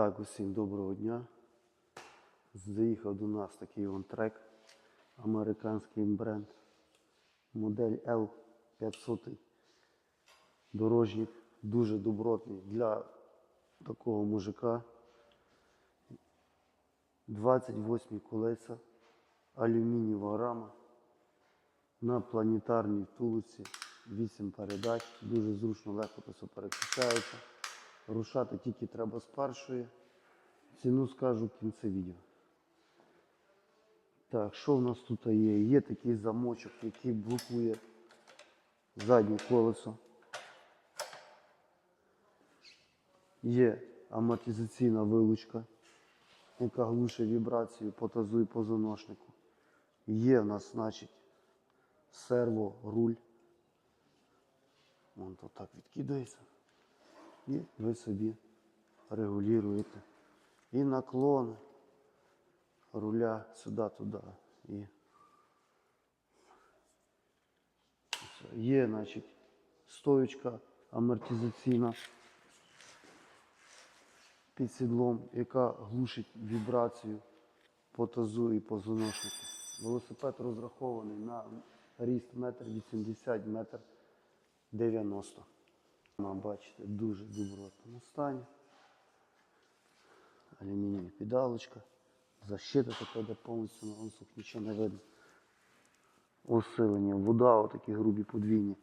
Так, усім доброго дня. Заїхав до нас такий вон трек, американський бренд, модель L500. Дорожник, дуже добротний для такого мужика. 28 колеса, алюмінієва рама на планетарній втулці, 8 передач, дуже зручно, легко переключається. Рушати тільки треба з першої. Ціну скажу в кінці відео. Так, що в нас тут є? Є такий замочок, який блокує заднє колесо. Є амортизаційна вилучка, яка глушить вібрацію по тазу і позвоночнику. Є в нас, значить, серво, руль. Вон то так відкидається. І ви собі регулюєте. І наклон руля сюди-туди. І є, значить, стоючка амортизаційна під сідлом, яка глушить вібрацію по тазу і позвоночнику. Велосипед розрахований на ріст 1,80 м, метр 90 Ну, Бачите, дуже добротному стані. Алюмінієва педалочка. Защита така, де повністю на лисок нічого не видно. Усилення, вода, отакі грубі подвійні.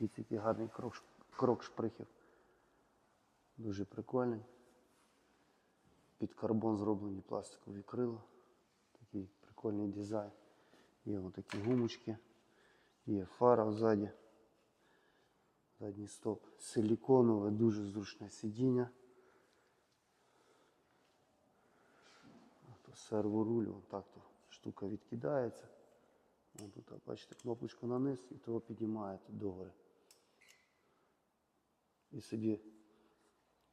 І такий гарний крок, крок шприхів. Дуже прикольний. Під карбон зроблені пластикові крила. Такий прикольний дизайн. Є отакі гумочки. Є фара ззаді. Задній стоп. Силіконове, дуже зручне сидіння. Серворуль, вон так то штука відкидається. Тут, бачите, кнопочку на низ і того піднімаєте догори. І собі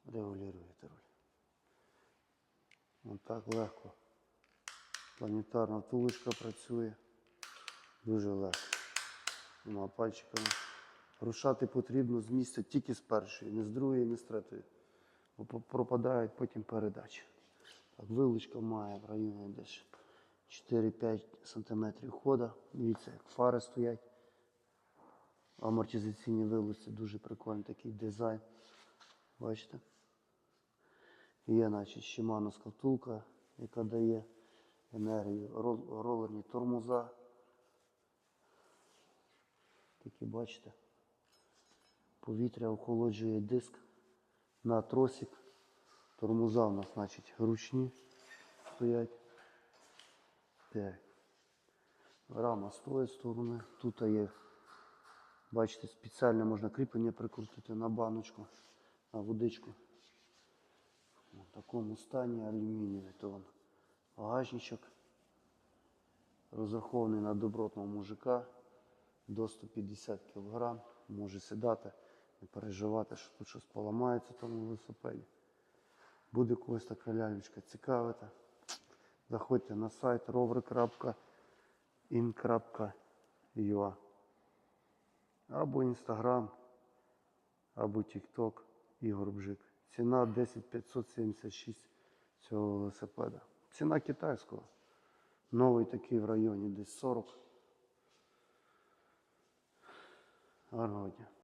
регулюєте руль. Вон так легко. Планетарна втулочка працює. Дуже легко. Двома пальчиками. Рушати потрібно з місця тільки з першої, не з другої, не з третьої. Бо пропадають потім передачі. Так, вилучка має в районі десь 4-5 см хода. Дивіться, як фари стоять. Амортизаційні вилучці, дуже прикольний такий дизайн. Бачите? Є, значить, Shimano втулка, яка дає енергію. Рол- Ролерні тормоза. Такі бачите. Повітря охолоджує диск на тросик. Тормоза у нас, значить, ручні стоять. Так. Рама з тої сторони. Тут є, бачите, спеціальне можна кріплення прикрутити на баночку, на водичку. В такому стані алюмінієвий то вон багажничок. Розрахований на добротного мужика до 150 кг. Може сідати, не переживати, що тут щось поламається тому велосипеді. Буде когось така лялечка цікавити. Заходьте на сайт rover.in.ua або Instagram, або TikTok Ігор Бжик. Ціна 10 576 цього велосипеда. Ціна китайського. Новий такий в районі десь 40. Гарного дня.